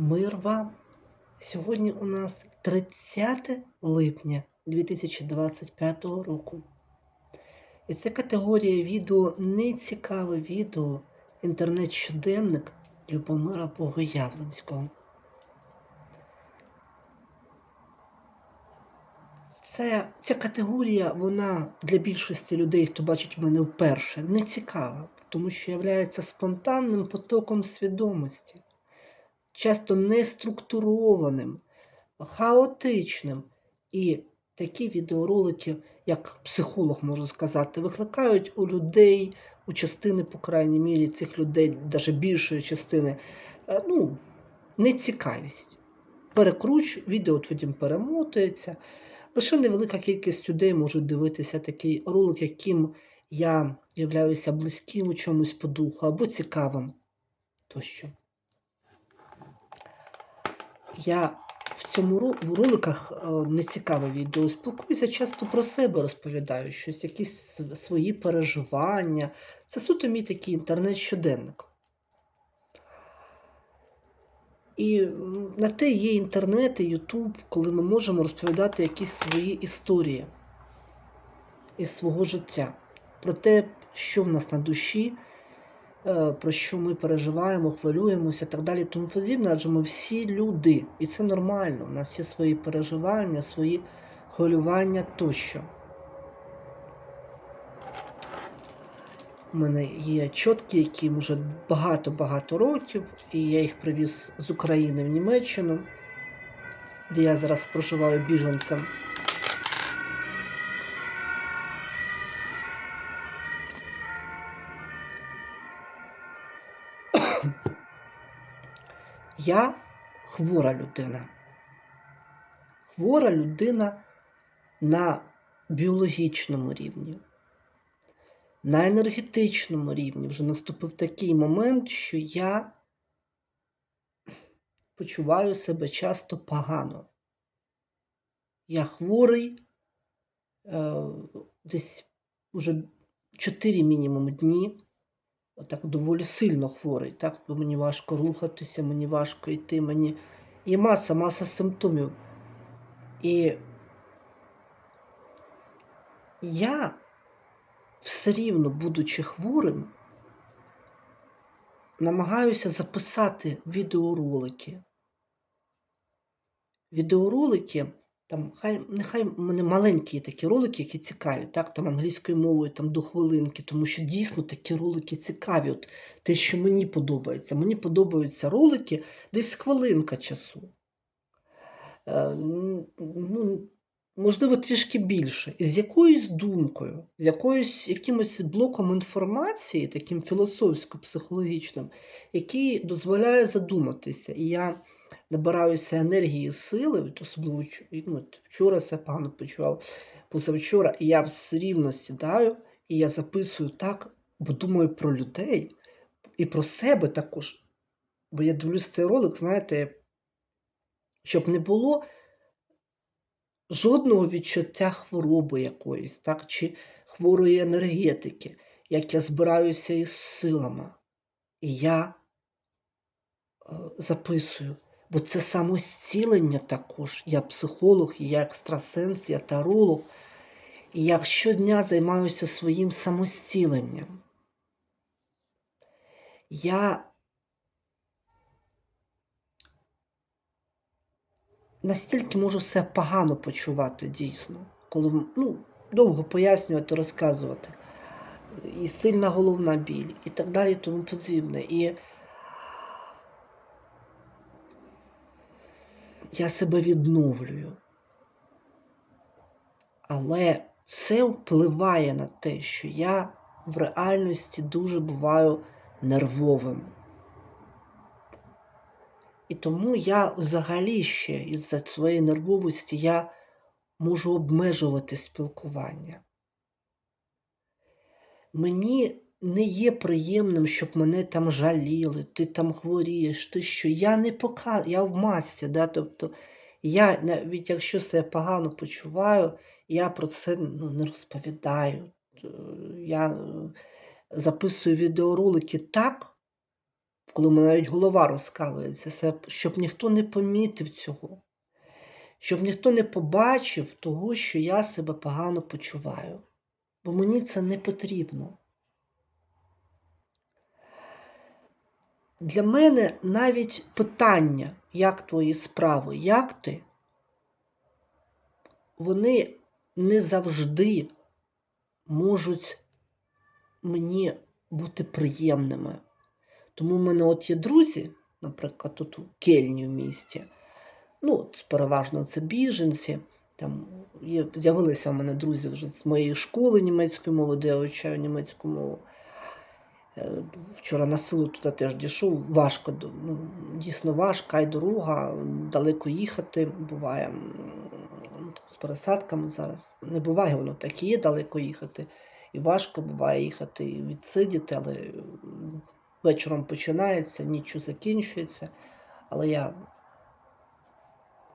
Мир вам! Сьогодні у нас 30 липня 2025 року. І це категорія відео нецікаве відео інтернет-щоденник Любомира Богоявленського. Це, ця категорія, вона для більшості людей, хто бачить мене вперше, не цікава, тому що є спонтанним потоком свідомості часто неструктурованим, хаотичним. І такі відеоролики, як психолог можу сказати, викликають у людей, у частини, по крайній мірі, цих людей, навіть більшої частини, е, ну, нецікавість. Перекруч, відео потім перемотується. Лише невелика кількість людей може дивитися такий ролик, яким я являюся близьким у чомусь по духу або цікавим тощо. Я в цьому в роликах е, нецікаве відео спілкуюся часто про себе розповідаю щось, якісь свої переживання. Це суто мій такий інтернет-щоденник. І на те є інтернет і Ютуб, коли ми можемо розповідати якісь свої історії із свого життя, про те, що в нас на душі, про що ми переживаємо, хвилюємося так далі, тому подібне, адже ми всі люди, і це нормально. У нас є свої переживання, свої хвилювання тощо. У мене є чотки, яким вже багато-багато років, і я їх привіз з України в Німеччину, де я зараз проживаю біженцем. Я хвора людина. Хвора людина на біологічному рівні. На енергетичному рівні вже наступив такий момент, що я почуваю себе часто погано. Я хворий е, десь уже 4 мінімум дні. Отак доволі сильно хворий. Так? Бо мені важко рухатися, мені важко йти, мені є маса, маса симптомів. І я все рівно, будучи хворим, намагаюся записати відеоролики. Відеоролики, там, хай, нехай мене маленькі такі ролики, які цікаві, так, там англійською мовою там, до хвилинки, тому що дійсно такі ролики цікаві. От Те, що мені подобається. Мені подобаються ролики десь хвилинка часу. Е, ну, можливо, трішки більше. І з якоюсь думкою, з якоюсь якимось блоком інформації, таким філософсько-психологічним, який дозволяє задуматися. І я набираюся енергії сили, особливо ну, вчора себе погано почував, позавчора, і я все рівно сідаю, і я записую так, бо думаю про людей і про себе також. Бо я дивлюсь цей ролик, знаєте, щоб не було жодного відчуття хвороби якоїсь, так, чи хворої енергетики, як я збираюся із силами. І я е, записую. Бо це самостілення також. Я психолог, я екстрасенс, я таролог. І я щодня займаюся своїм самостіленням. Я настільки можу себе погано почувати дійсно, коли ну, довго пояснювати, розказувати. І сильна головна біль, і так далі, і тому подібне. І я себе відновлюю. Але це впливає на те, що я в реальності дуже буваю нервовим. І тому я взагалі ще із-за своєї нервовості я можу обмежувати спілкування. Мені не є приємним, щоб мене там жаліли, ти там хворієш, ти що. Я не пока, я в масці, да? тобто я навіть якщо себе погано почуваю, я про це ну, не розповідаю. Е, Я е, записую відеоролики так, коли мене навіть голова розкалується, щоб ніхто не помітив цього, щоб ніхто не побачив того, що я себе погано почуваю. Бо мені це не потрібно. Для мене навіть питання, як твої справи, як ти, вони не завжди можуть мені бути приємними. Тому в мене от є друзі, наприклад, тут у Кельні в місті. Ну, переважно це біженці. Там з'явилися в мене друзі вже з моєї школи німецької мови, де я вивчаю німецьку мову. Е, Вчора на силу туди теж дійшов. Важко, ну, дійсно важка і дорога, далеко їхати буває. ну, З пересадками зараз. Не буває воно так і є далеко їхати. І важко буває їхати і відсидіти, але вечором починається, нічого закінчується. Але я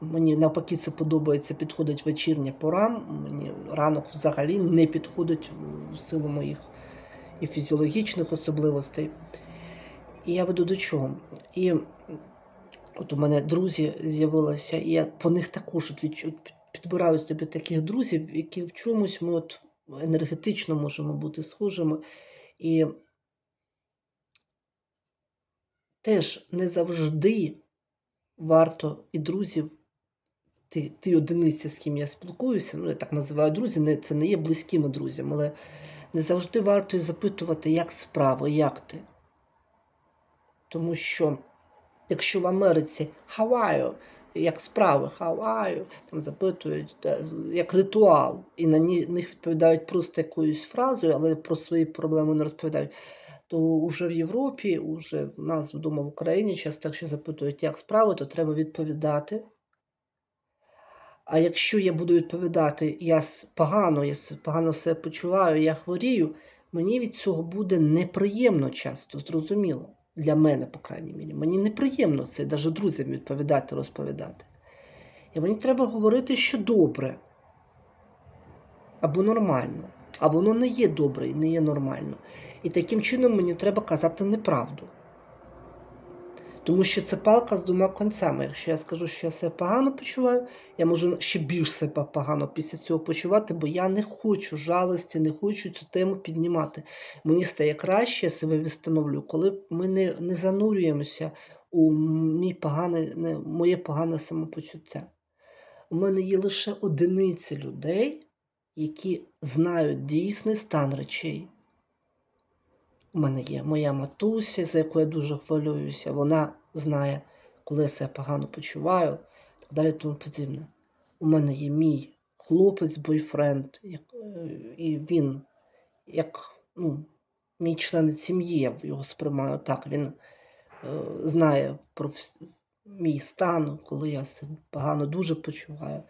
Мені навпаки це подобається, підходить вечірня пора. Мені ранок взагалі не підходить в силу моїх і фізіологічних особливостей. І я веду до чого? І от у мене друзі з'явилися, і я по них також відчу- підбираю собі таких друзів, які в чомусь ми от енергетично можемо бути схожими. І теж не завжди варто і друзів ти, ти одиниця, з ким я спілкуюся, ну я так називаю друзі, не, це не є близькими друзями, але не завжди варто і запитувати, як справи, як ти. Тому що якщо в Америці you, як справи, you, там запитують як ритуал, і на них відповідають просто якоюсь фразою, але про свої проблеми не розповідають. То уже в Європі, уже в нас вдома в Україні, часто, якщо запитують, як справи, то треба відповідати. А якщо я буду відповідати, я погано, я погано себе почуваю, я хворію, мені від цього буде неприємно часто, зрозуміло. Для мене, по крайній мірі. Мені неприємно це навіть друзям відповідати, розповідати. І мені треба говорити, що добре. Або нормально. А воно не є добре і не є нормально. І таким чином мені треба казати неправду. Тому що це палка з двома концями. Якщо я скажу, що я себе погано почуваю, я можу ще більш себе погано після цього почувати, бо я не хочу жалості, не хочу цю тему піднімати. Мені стає краще, я себе відстановлюю, коли ми не, не занурюємося у мій поганий, не, моє погане самопочуття. У мене є лише одиниці людей, які знають дійсний стан речей. У мене є моя матуся, за яку я дуже хвилююся. Вона знає, коли я себе погано почуваю, так далі тому подібне. У мене є мій хлопець, бойфренд, е, і він, як ну, мій член сім'ї, я його сприймаю так. Він е, знає про мій стан, коли я себе погано дуже почуваю.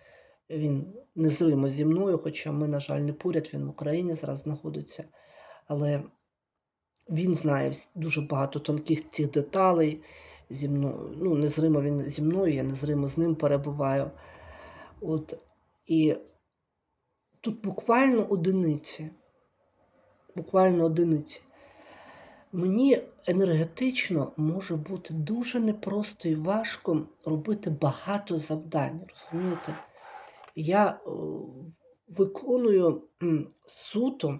Він незримо зі мною, хоча ми, на жаль, не поряд, він в Україні зараз знаходиться. Але він знає дуже багато тонких цих деталей зі мною. Ну, незримо він зі мною, я незримо з ним перебуваю. От, і тут буквально одиниці. Буквально одиниці. Мені енергетично може бути дуже непросто і важко робити багато завдань. Розумієте? Я е, виконую суто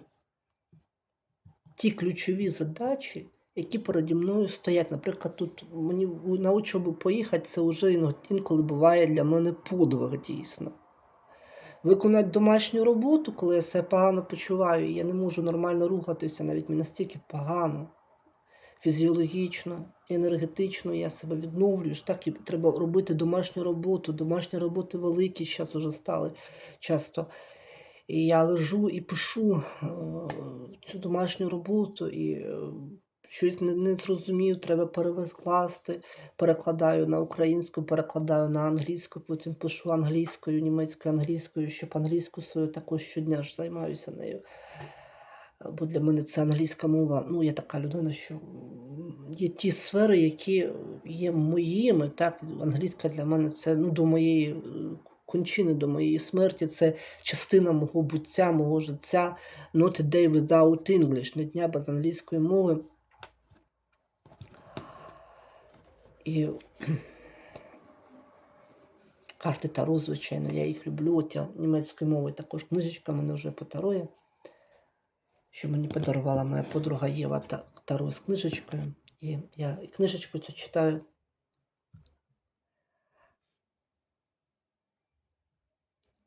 ті ключові задачі, які переді мною стоять. Наприклад, тут мені на учобу поїхати, це вже інколи буває для мене подвиг дійсно. Виконати домашню роботу, коли я себе погано почуваю, я не можу нормально рухатися, навіть мені настільки погано, фізіологічно, енергетично я себе відновлюю. Так і треба робити домашню роботу. Домашні роботи великі, зараз вже стали часто. І я лежу і пишу е, цю домашню роботу, і е, щось не, не зрозумів, треба перекласти. Перекладаю на українську, перекладаю на англійську, потім пишу англійською, німецькою, англійською, щоб англійську свою також щодня ж займаюся нею. Бо для мене це англійська мова. Ну, я така людина, що є ті сфери, які є моїми. Так, англійська для мене це ну, до моєї е, кончини, до моєї смерті, це частина мого буття, мого життя. Not a day without English, не дня без англійської мови. І карти Таро, звичайно, я їх люблю. От я німецькою мовою також книжечка мене вже по Таро що мені подарувала моя подруга Єва та Таро з книжечкою. І я книжечку цю читаю.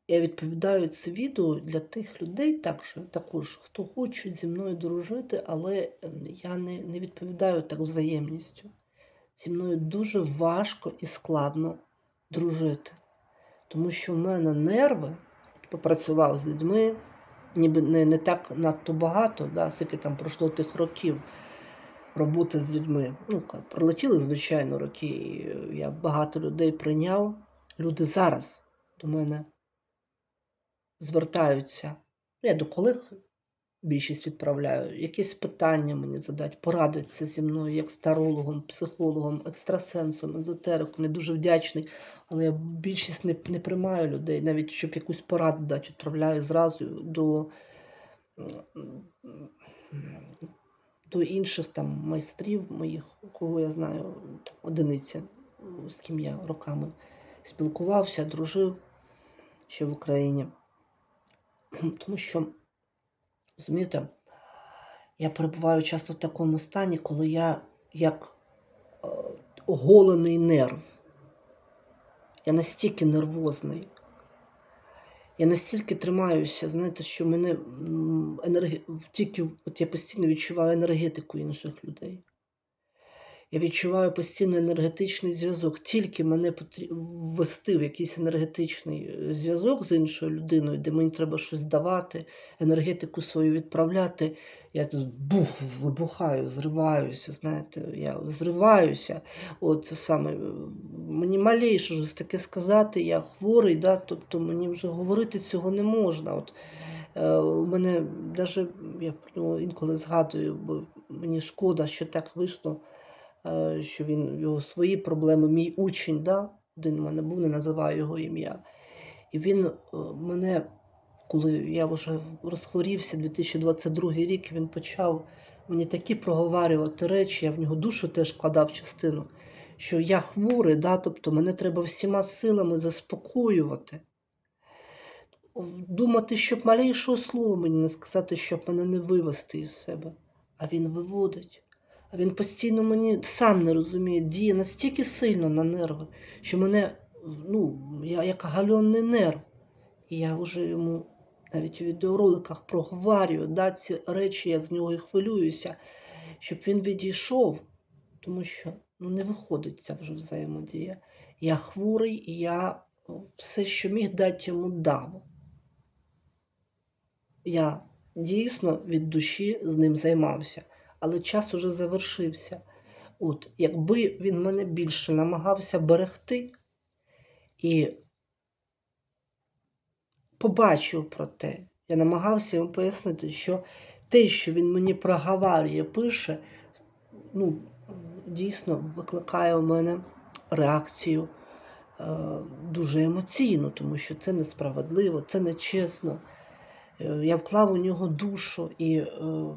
Я відповідаю це для тих людей, так що також, хто хоче зі мною дружити, але ем, я не, не відповідаю так взаємністю. Зі мною дуже важко і складно дружити. Тому що в мене нерви, попрацював з людьми, ніби не, не так надто багато, да, скільки там пройшло тих років роботи з людьми. Ну, пролетіли, звичайно, роки. і Я багато людей прийняв. Люди зараз до мене звертаються. Я до колег більшість відправляю, якісь питання мені задати, порадитися зі мною як з тарологом, психологом, екстрасенсом, езотериком. Я дуже вдячний, але я більшість не, не приймаю людей, навіть щоб якусь пораду дати, відправляю зразу до, до інших там майстрів моїх, кого я знаю, там, одиниця, з ким я роками спілкувався, дружив ще в Україні. Тому що, розумієте, я перебуваю часто в такому стані, коли я як е, оголений нерв. Я настільки нервозний. Я настільки тримаюся, знаєте, що мене м, тільки от я постійно відчуваю енергетику інших людей. Я відчуваю постійно енергетичний зв'язок. Тільки мене ввести в якийсь енергетичний е, зв'язок з іншою людиною, де мені треба щось давати, енергетику свою відправляти. Я тут бух, вибухаю, зриваюся, знаєте, я зриваюся. От це саме е, мені малейше щось таке сказати, я хворий, да, тобто мені вже говорити цього не можна. От, е, у мене навіть я інколи згадую, бо мені шкода, що так вийшло що він його свої проблеми, мій учень, да? один у мене був, не називаю його ім'я. І він е, мене, коли я вже розхворівся, 2022 рік, він почав мені такі проговарювати речі, я в нього душу теж вкладав частину, що я хворий, да? тобто мене треба всіма силами заспокоювати. Думати, щоб малейшого слова мені не сказати, щоб мене не вивести із себе. А він виводить. Він постійно мені сам не розуміє, діє настільки сильно на нерви, що мене, ну, я як гальонний нерв. І я вже йому навіть у відеороликах проговорюю, да, ці речі, я з нього і хвилююся, щоб він відійшов, тому що ну, не виходить ця вже взаємодія. Я хворий, і я все, що міг дати йому дав. Я дійсно від душі з ним займався але час уже завершився. От, Якби він мене більше намагався берегти і побачив про те, я намагався йому пояснити, що те, що він мені проговарює, пише, ну, дійсно викликає у мене реакцію е, дуже емоційну, тому що це несправедливо, це нечесно. Е, я вклав у нього душу і. Е,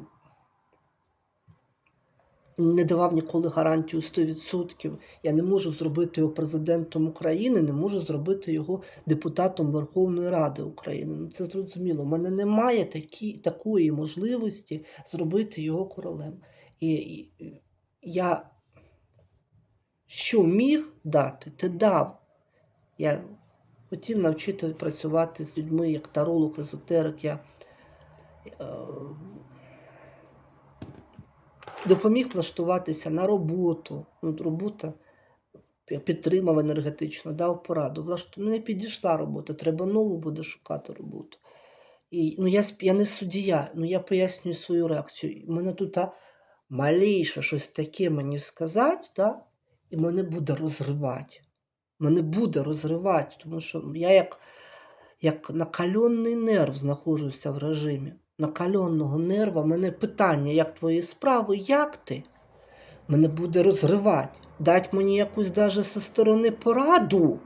не давав ніколи гарантію 100%. Я не можу зробити його президентом України, не можу зробити його депутатом Верховної Ради України. Ну це зрозуміло. У мене немає такі, такої можливості зробити його королем. І, і я що міг дати, те дав. Я хотів навчити працювати з людьми як таролог, езотерик. Я е, допоміг влаштуватися на роботу. Ну, робота підтримав енергетично, дав пораду. Влашту... Ну, не підійшла робота, треба нову буде шукати роботу. І, ну, я, я не суддя, ну я пояснюю свою реакцію. У мене тут а, малейше щось таке мені сказати, да? і мене буде розривати. Мене буде розривати, тому що я як, як накалений нерв знаходжуся в режимі накаленого нерва, мене питання, як твої справи, як ти? Мене буде розривати. Дать мені якусь даже зі сторони пораду.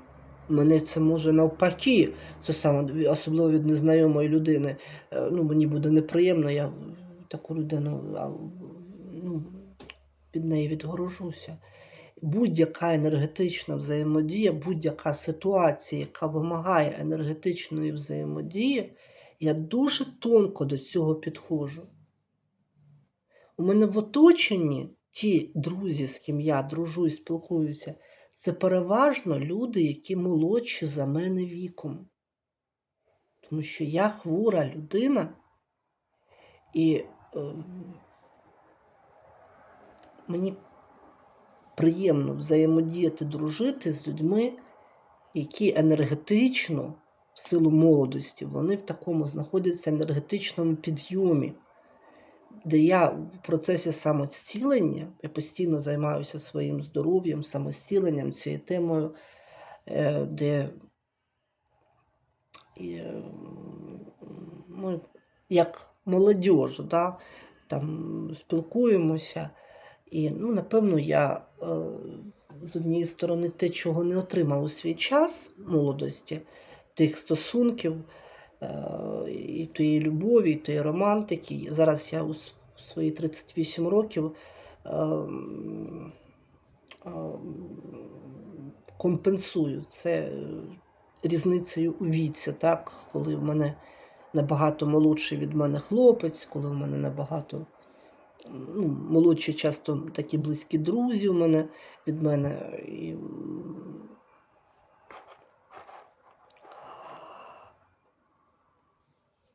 Мене це може навпаки, це саме особливо від незнайомої людини. Е, Ну, Мені буде неприємно, я таку людину ну, від неї відгорожуся. будь-яка енергетична взаємодія, будь-яка ситуація, яка вимагає енергетичної взаємодії, я дуже тонко до цього підходжу. У мене в оточенні ті друзі, з ким я дружу і спілкуюся, це переважно люди, які молодші за мене віком. Тому що я хвора людина, і е, мені приємно взаємодіяти, дружити з людьми, які енергетично, в силу молодості, вони в такому знаходяться енергетичному підйомі, де я в процесі самоцілення, я постійно займаюся своїм здоров'ям, самоціленням, цією темою, е, де е, ми як молодіж, да, там спілкуємося. І, ну, напевно, я е, з однієї сторони те, чого не отримав у свій час молодості, тих стосунків, е, і тієї любові, і тієї романтики. Зараз я у свої 38 років е, м, е, компенсую це е, різницею у віці, так? коли в мене набагато молодший від мене хлопець, коли в мене набагато ну, молодші часто такі близькі друзі у мене від мене. І, м, І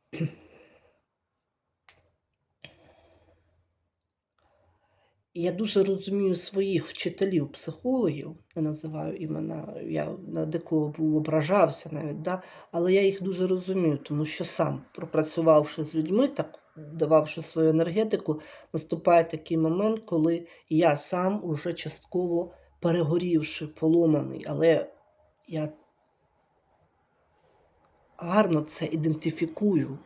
Я дуже розумію своїх вчителів, психологів, не називаю імена, я на декого був ображався навіть, да? але я їх дуже розумію, тому що сам, пропрацювавши з людьми, так дававши свою енергетику, наступає такий момент, коли я сам уже частково перегорівши, поломаний, але я гарно це ідентифікую,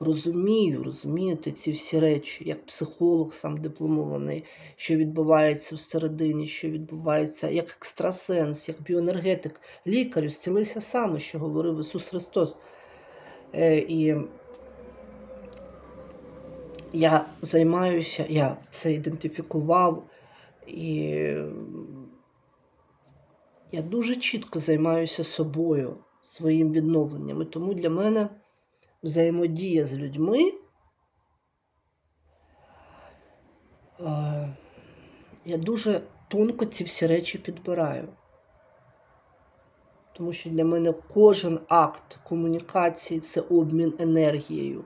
розумію, розумієте ці всі речі, як психолог сам дипломований, що відбувається всередині, що відбувається як екстрасенс, як біоенергетик, лікарю, зцілися саме, що говорив Ісус Христос. Е, і я займаюся, я це ідентифікував, і я дуже чітко займаюся собою, своїм відновленням. І тому для мене взаємодія з людьми. е, Я дуже тонко ці всі речі підбираю. Тому що для мене кожен акт комунікації це обмін енергією.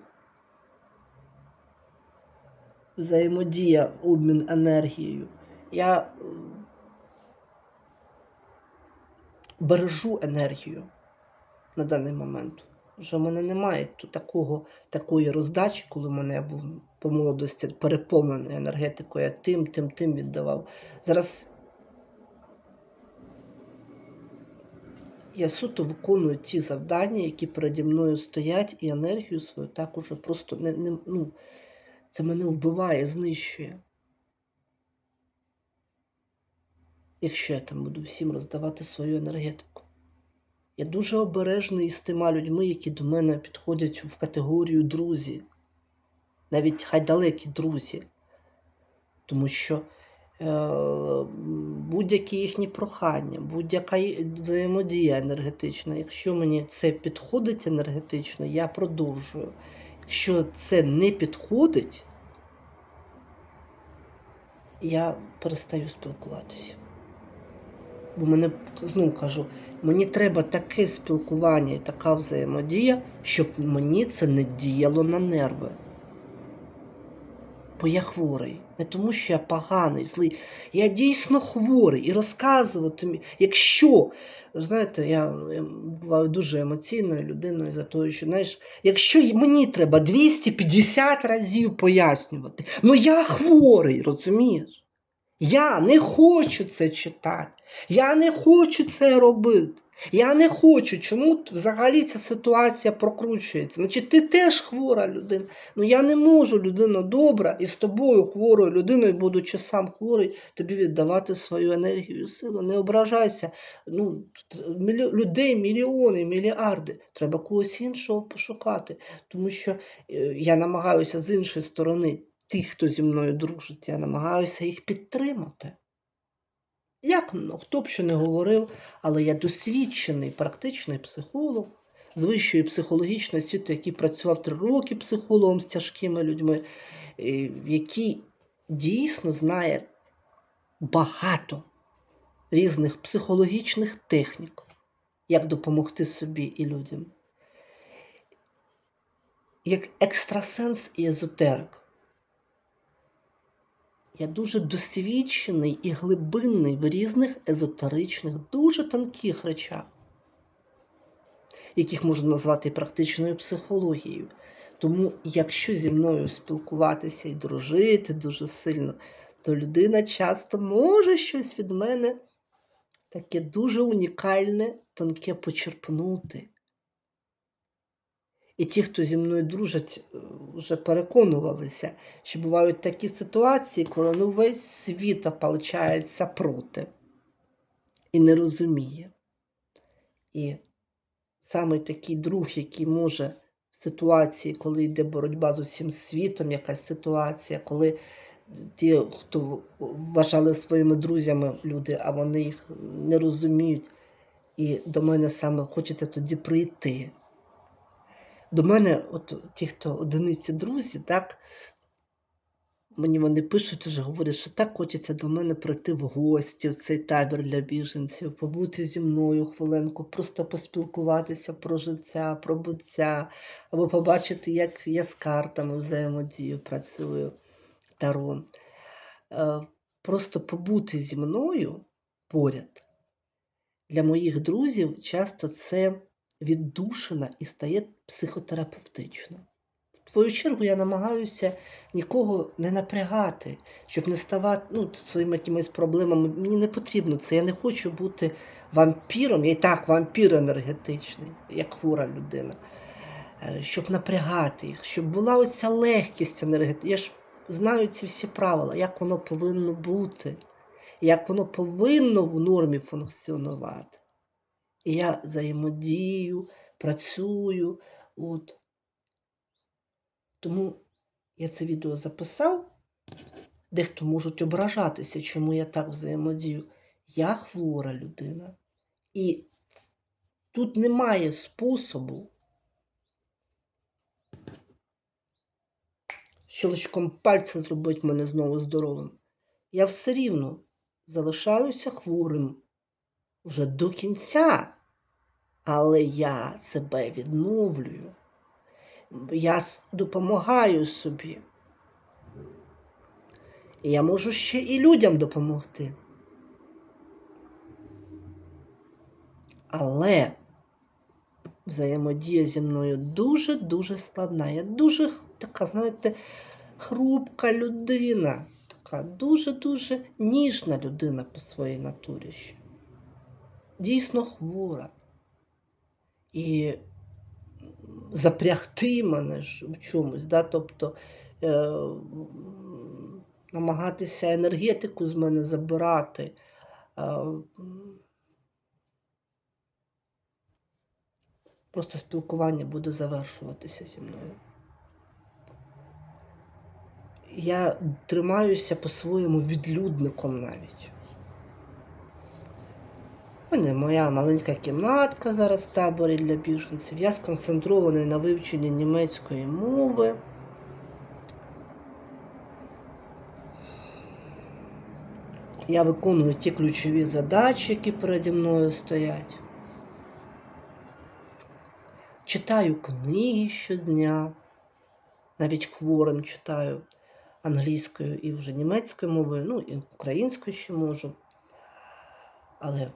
Взаємодія, обмін енергією. Я бережу енергію на даний момент. Вже в мене немає такого, такої роздачі, коли мене я був по молодості переповнений енергетикою, я тим, тим, тим віддавав. Зараз я суто виконую ті завдання, які переді мною стоять, і енергію свою так уже просто не, не ну, це мене вбиває, знищує. Якщо я там буду всім роздавати свою енергетику. Я дуже обережний із тими людьми, які до мене підходять в категорію друзі, навіть хай далекі друзі. Тому що е, будь-які їхні прохання, будь-яка взаємодія енергетична, якщо мені це підходить енергетично, я продовжую. Якщо це не підходить, я перестаю спілкуватися. Бо мене знову кажу, мені треба таке спілкування і така взаємодія, щоб мені це не діяло на нерви. Бо я хворий. Не тому, що я поганий, злий. Я дійсно хворий. І розказувати, якщо, знаєте, я, я буваю дуже емоційною людиною за того, що, знаєш, якщо мені треба 250 разів пояснювати, ну я хворий, розумієш? Я не хочу це читати. Я не хочу це робити. Я не хочу. Чому взагалі ця ситуація прокручується? Значить, ти теж хвора людина. Ну я не можу, людина добра, і з тобою хворою людиною, будучи сам хворий, тобі віддавати свою енергію і силу. Не ображайся. Ну, людей мільйони, мільярди. Треба когось іншого пошукати. Тому що е, я намагаюся з іншої сторони, тих, хто зі мною дружить, я намагаюся їх підтримати. Як ну, хто б що не говорив, але я досвідчений практичний психолог з вищої психологічної освіти, який працював три роки психологом з тяжкими людьми, е, який дійсно знає багато різних психологічних технік, як допомогти собі і людям. Як екстрасенс і езотерик. Я дуже досвідчений і глибинний в різних езотеричних, дуже тонких речах, яких можна назвати практичною психологією. Тому, якщо зі мною спілкуватися і дружити дуже сильно, то людина часто може щось від мене таке дуже унікальне, тонке почерпнути. І ті, хто зі мною дружать, е, вже переконувалися, що бувають такі ситуації, коли ну, весь світ ополчається проти і не розуміє. І саме такий друг, який може в ситуації, коли йде боротьба з усім світом, якась ситуація, коли ті, хто вважали своїми друзями люди, а вони їх не розуміють, і до мене саме хочеться тоді прийти. До мене, от ті, хто одиниці друзі, так, мені вони пишуть уже, говорять, що так хочеться до мене прийти в гості в цей табір для біженців, побути зі мною хвилинку, просто поспілкуватися про життя, про буття, або побачити, як я з картами взаємодію працюю таро. Е, Просто побути зі мною поряд. Для моїх друзів часто це віддушина і стає психотерапевтично. В твою чергу я намагаюся нікого не напрягати, щоб не ставати ну, своїми якимись проблемами. Мені не потрібно це. Я не хочу бути вампіром. Я і так вампір енергетичний, як хвора людина. Е, Щоб напрягати їх, щоб була оця легкість енергетична. Я ж знаю ці всі правила, як воно повинно бути, як воно повинно в нормі функціонувати. І я взаємодію, працюю. От. Тому я це відео записав. Дехто можуть ображатися, чому я так взаємодію. Я хвора людина. І тут немає способу щелчком пальця зробити мене знову здоровим. Я все рівно залишаюся хворим вже до кінця. Але я себе відновлюю. Я допомагаю собі. І я можу ще і людям допомогти. Але взаємодія зі мною дуже-дуже складна. Я дуже така, знаєте, хрупка людина. Така дуже-дуже ніжна людина по своїй натурі. Дійсно хвора. І запрягти мене ж в чомусь, да? тобто е, намагатися енергетику з мене забирати. Е, просто спілкування буде завершуватися зі мною. Я тримаюся по-своєму відлюдником навіть. У мене моя маленька кімнатка зараз в таборі для біженців. Я сконцентрований на вивченні німецької мови. Я виконую ті ключові задачі, які переді мною стоять. Читаю книги щодня, навіть хворим читаю англійською і вже німецькою мовою, ну і українською ще можу. Але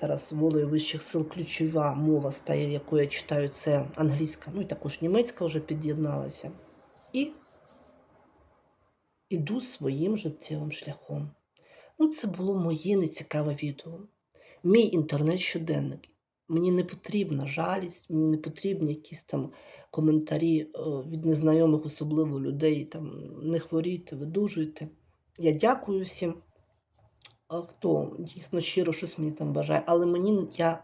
зараз волею вищих сил ключова мова стає, яку я читаю, це англійська, ну і також німецька вже під'єдналася. І іду своїм життєвим шляхом. Ну, це було моє нецікаве відео. Мій інтернет-щоденник. Мені не потрібна жалість, мені не потрібні якісь там коментарі е, від незнайомих, особливо людей. Там не хворійте, видужуйте. Я дякую всім, хто дійсно щиро щось мені там бажає, але мені я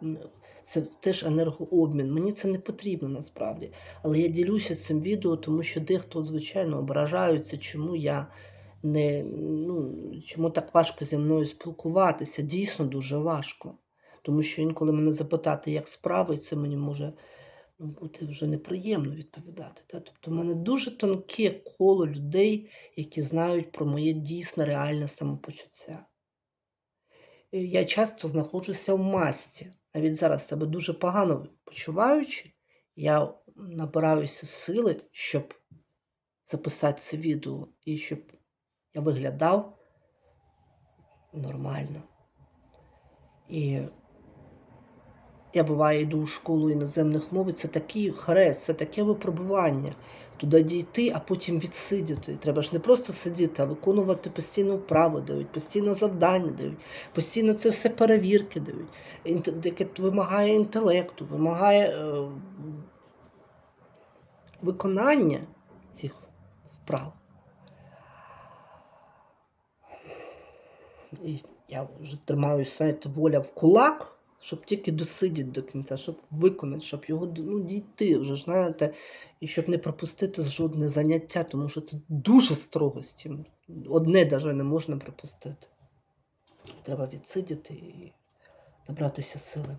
це теж енергообмін. Мені це не потрібно насправді. Але я ділюся цим відео, тому що дехто, звичайно, ображаються, чому я не, ну, чому так важко зі мною спілкуватися. Дійсно дуже важко. Тому що інколи мене запитати, як справи, це мені може бути вже неприємно відповідати. Да? Тобто, в мене дуже тонке коло людей, які знають про моє дійсне реальне самопочуття. Я часто знаходжуся в масці. Навіть зараз себе дуже погано почуваючи, я набираюся сили, щоб записати це відео і щоб я виглядав нормально. І я буває йду в школу іноземних мов, і це такий хрест, це таке випробування. Туди дійти, а потім відсидіти. Треба ж не просто сидіти, а виконувати постійно вправи дають, постійно завдання дають, постійно це все перевірки дають, яке вимагає інтелекту, вимагає е, виконання цих вправ. І я вже тримаюся, знаєте, воля в кулак, щоб тільки досидіти до кінця, щоб виконати, щоб його ну, дійти вже, знаєте, і щоб не пропустити жодне заняття, тому що це дуже строго з цим. Одне навіть не можна пропустити. Треба відсидіти і набратися сили.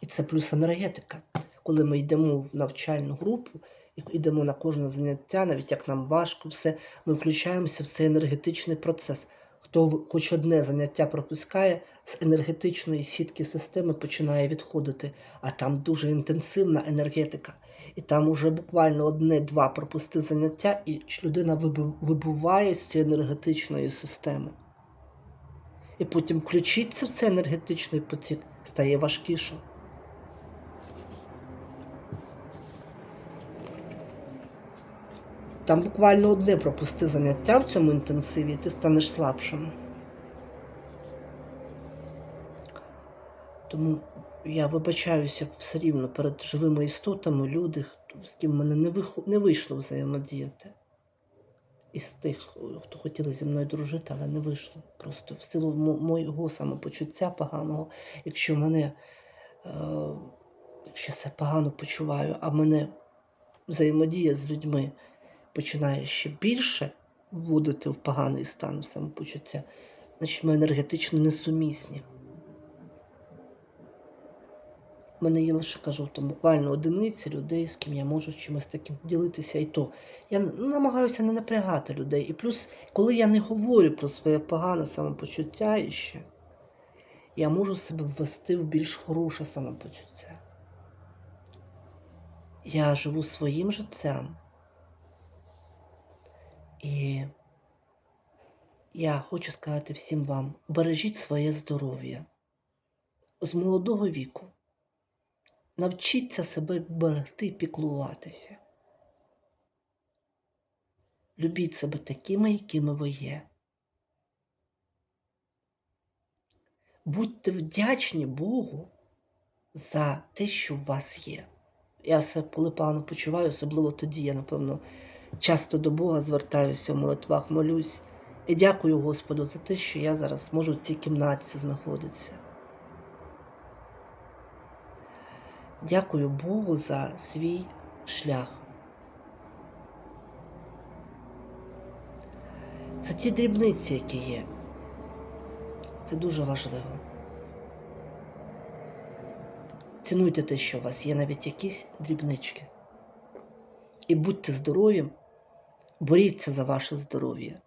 І це плюс енергетика. Коли ми йдемо в навчальну групу, і йдемо на кожне заняття, навіть як нам важко, все, ми включаємося в цей енергетичний процес. Хто хоч одне заняття пропускає, з енергетичної сітки системи починає відходити, а там дуже інтенсивна енергетика. І там уже буквально одне-два пропусти заняття, і людина вибуває з цієї енергетичної системи. І потім включитися в цей енергетичний потік стає важкіше. Там буквально одне пропусти заняття в цьому інтенсиві, і ти станеш слабшим. Тому я вибачаюся все рівно перед живими істотами, люди, з ким мене не, вихо- не вийшло взаємодіяти. Із тих, хто хотіли зі мною дружити, але не вийшло. Просто в силу мо- моєго самопочуття поганого, якщо мене, е, якщо себе погано почуваю, а мене взаємодія з людьми починає ще більше вводити в поганий стан самопочуття, значить ми енергетично несумісні. У мене є лише кажу, там буквально одиниці людей, з ким я можу чимось таким ділитися, і то. Я намагаюся не напрягати людей. І плюс, коли я не говорю про своє погане самопочуття іще, я можу себе ввести в більш хороше самопочуття. Я живу своїм життям. І я хочу сказати всім вам: бережіть своє здоров'я з молодого віку. Навчіться себе берегти, піклуватися. Любіть себе такими, якими ви є. Будьте вдячні Богу за те, що у вас є. Я себе коли погано почуваю, особливо тоді, я, напевно, часто до Бога звертаюся в молитвах, молюсь. І дякую Господу за те, що я зараз можу в цій кімнаті знаходитися. Дякую Богу за свій шлях. Це ті дрібниці, які є. Це дуже важливо. Цінуйте те, що у вас є навіть якісь дрібнички. І будьте здорові, боріться за ваше здоров'я.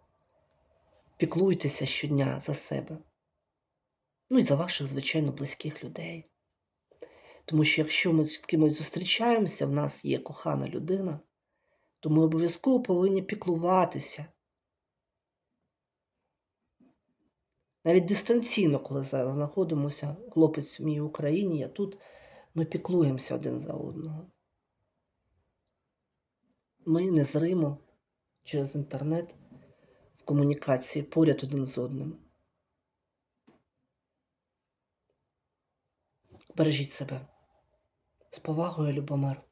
Піклуйтеся щодня за себе. Ну і за ваших, звичайно, близьких людей. Тому що якщо ми з кимось зустрічаємося, в нас є кохана людина, то ми обов'язково повинні піклуватися. Навіть дистанційно, коли зараз знаходимося, хлопець мій в Україні, я тут, ми піклуємося один за одного. Ми незримо через інтернет в комунікації поряд один з одним. Бережіть себе. З повагою, Любомир.